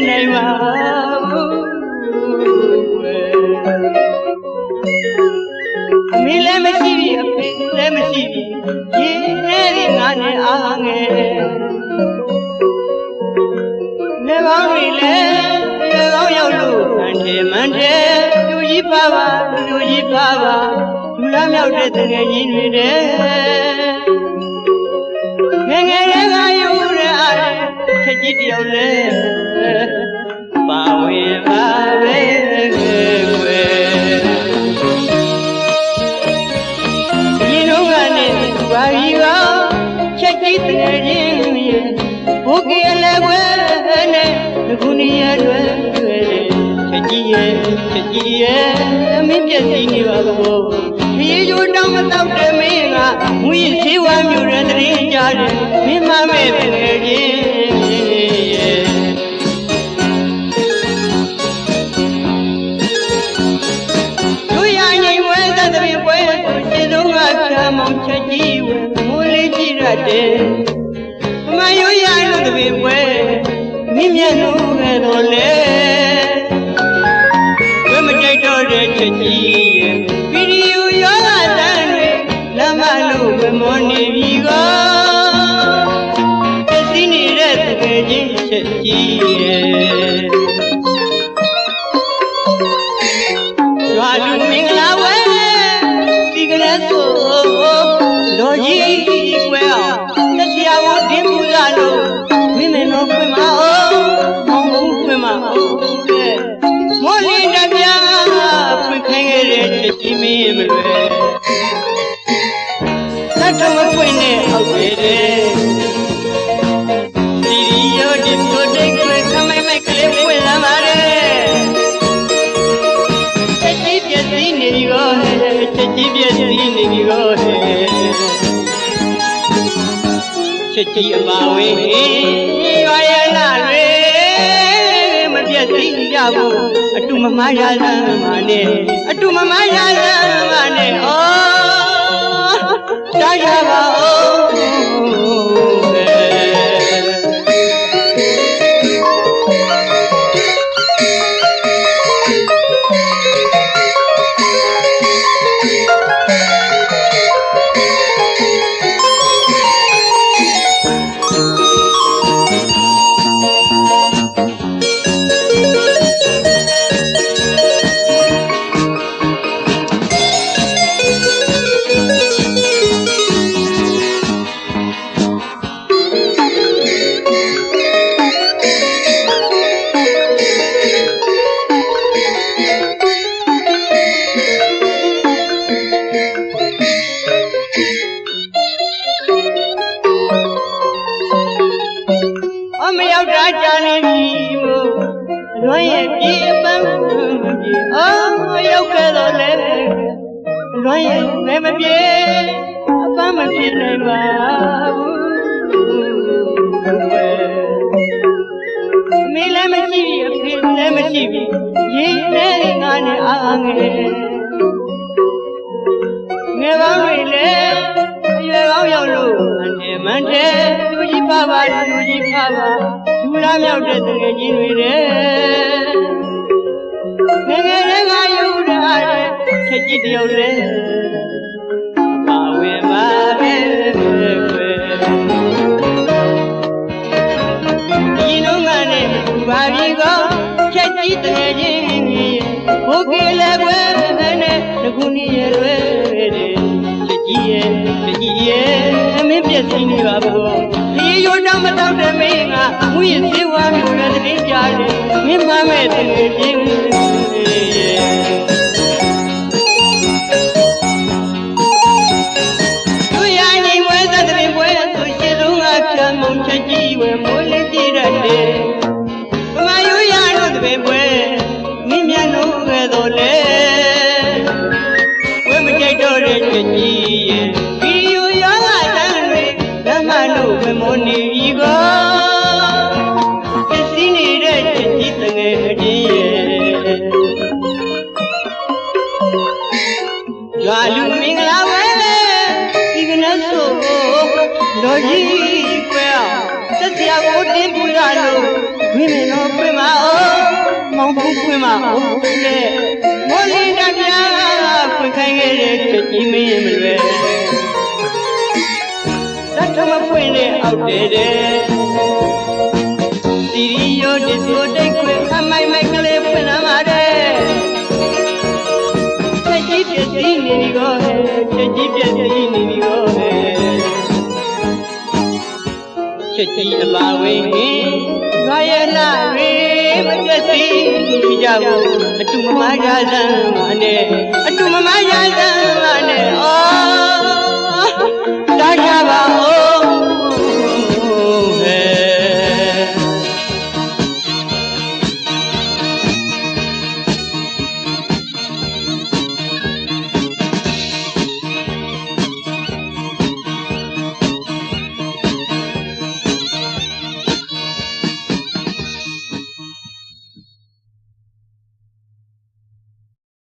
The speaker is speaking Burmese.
န်းမပြေနိုင်ပါဘူးအမေလည်းမရှိပြီအဖေလည်းမရှိပြီရေနဲ့ငါနဲ့အားငယ်နေပေါင်းတွေလည်းရေကောင်းရောက်လို့မန်တယ်မန်တယ်လူကြီးပါပါလူကြီးပါပါလူလားမြောက်တဲ့တငယ်ကြီးတွေတဲ့ က်ကြီးတငယ်ချင်းရဲ့ဘုကေလည်းကွယ်နဲ့ခုနီးရလွယ်လွယ်ချက်ကြီးရဲ့ချက်ကြီးရဲ့အမင်းပြည့်စည်နေပါဘောခရီးကျိုးတောင်းမတော့တဲ့မင်းကငွေရှိဝါမျိုးတဲ့တရင်ကြားတယ်မင်းမမဲ့တငယ်ချင်းတို့ရငိမ်ဝဲသတ္တပင်ပွဲကိုရှင်းဆုံးကဖြာမောင်ချက်ကြီးဝဲ မိုးလေးကြည့်ရတယ်မမရိုးရလို့တပင်ပွဲမိမျက်နှာပဲတော့လေဝဲမကြိုက်တော့တဲ့ချက်ကြီးရဲ့ဗီဒီယိုရောဂတန်းတွေလမ်းမလို့ဝဲမောနေပြီကောပစ္စည်းနေတဲ့တကယ်ချင်းချက်ကြီးရဲ့ရွာ တော်မပွင့်နဲ့အောက်ခဲ့တဲ့ဒီရောဒီတို့တိတ်ခွေခမိုင်မိုက်ကလေးပွင့်လာပါတယ်ချက်ကြီးပြည့်စည်နေပြီကောဟဲ့ချက်ကြီးပြည့်စည်နေပြီကောဟဲ့ချက်ကြီးအပါဝင်ရွာရနာတွေမပြည့်စည်ကြဘူးအတူမမရလမ်းမနဲ့အတူမမရ က်တာကြာနေပြီမို့အလွန်ရဲ့ပြေပန်းပြေအော်ရောက်ခဲ့တော့လေအလွန်ရဲ့လည်းမပြေအပန်းမပြေနိုင်ပါဘူးအမေလည်းမရှိပြီအဖေလည်းမရှိပြီရေနဲ့ငါနဲ့အားငယ်ငယ်ပေါင်းတွေလည်းအရွယ်ကောင်းရောက်လို့မန်တယ်မန်တယ်လူကြီးပါပါလူကြီးပါပါ လူလားမြောက်တဲ့တကယ်ကြီးတွေတဲ့ငယ်ငယ်လေးကယူထားတဲ့ချက်ကြီးတယောက်လဲပါဝင်ပါပဲကွယ်ဒီလုံးကနေဘာပြီကောချက်ကြီးတကယ်ကြီးဘုကေလည်းကွယ်နဲ့ခုနီးရဲ့လွယ်တဲ့ချက်ကြီးရဲ့ချက်ကြီးရဲ့အမင်းပြည့်စည်နေပါဘော ဒီရိုးတောင်မတောက်တဲ့မင်းကငွေစေဝါမျိုးနဲ့တည်ကြတယ်မင်းမမဲ့တကယ်ကြီးတို့ရငိမ်ဝဲသတ္တပင်ပွဲဆိုရှင်လုံးကဖြတ်မုံချက်ကြီးဝဲမိုးလေး ရွာလူမင်္ဂလာဝဲဒီကနေ့ဆိုလောကြီးကွယ်အောင်သက်စရာကိုတင်ပူရလို့မင်းမင်းတော့ပြင်မအောင်မောင်ဖူးပြင်မအောင်တဲ့မိုးလင်းတပြားခွင်ခိုင်းခဲ့တဲ့ချက်ကြီးမင်းမလွယ်တတ်ထမပွင့်တဲ့အောက်တည်းတဲ့ ပြက်ပြက်ကြီးနေပြီတော့လေချက်ကြီးအပါဝင်းဟင်းငါရဲ့လှတွေမပြက်စီပြီးကြဘူးအတူမမရစမ်းမနဲ့အတူမမရစမ်းမနဲ့အော်ဒါက